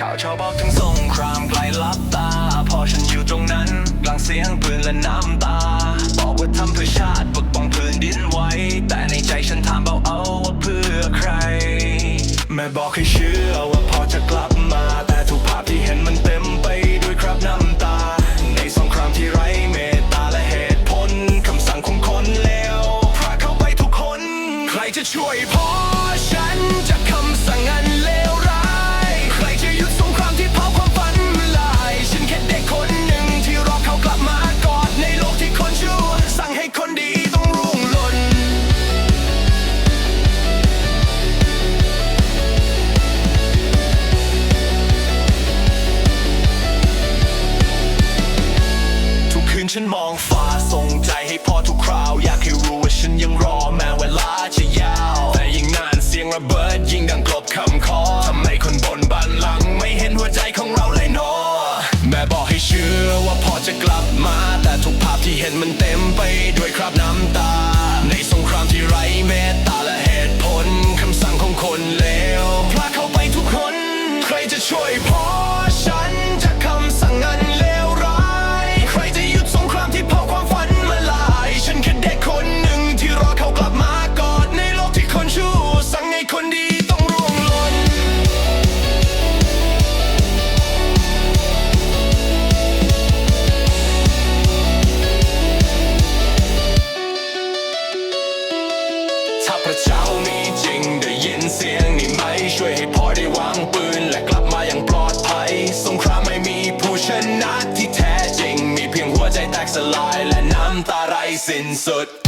ข่าวชาวบอกถึงสงครามไกลลับตา พอฉันอยู่ตรงนั้น กลางเสียงปืนและน้ำตา บอกว่าทำเพื่อชาติปกป้องพื้นดินไว้ แต่ในใจฉันถามเบาเอาว่าเพื่อใคร แม่บอกให้เชื่อว่าพอจะกลับมา แต่ทุกภาพที่เห็นมันเต็มไปด้วยครับน้ำตา ในสงครามที่ไร้เมตตาและเหตุผลคำสั่งของคนเลวพาเข้าไปทุกคน ใครจะช่วยพอฉันจากคำสั่งอัน ส่งใจให้พ่อทุกคราว อยากให้รู้ว่าฉันยังรอแม้เวลาจะยาว แต่ยิ่งนานเสียงระเบิดยิ่งดังกลบคำขอทำไมคนบนบ้านหลัง ไม่เห็นหัวใจของเราเลยเนอแม่บอกให้เชื่อว่าพ่อจะกลับมา แต่ทุกภาพที่เห็นมันเต็มไปด้วยคราบน้ำตา นะที่แท้จริง มีเพียงหัวใจแตกสลายและน้ำตาไรสิ้นสุด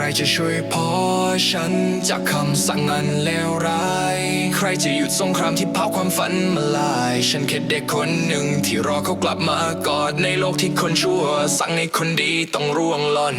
รจะช่วยพอฉันจากคำสั่งอันเลวร้าย ใครจะหยุดสงครามที่เผาความฝันมาลาย ฉันแค่เด็กคนหนึ่งที่รอเขากลับมากอดในโลกที่คนชั่ว สั่งให้คนดีต้องร่วงหล่น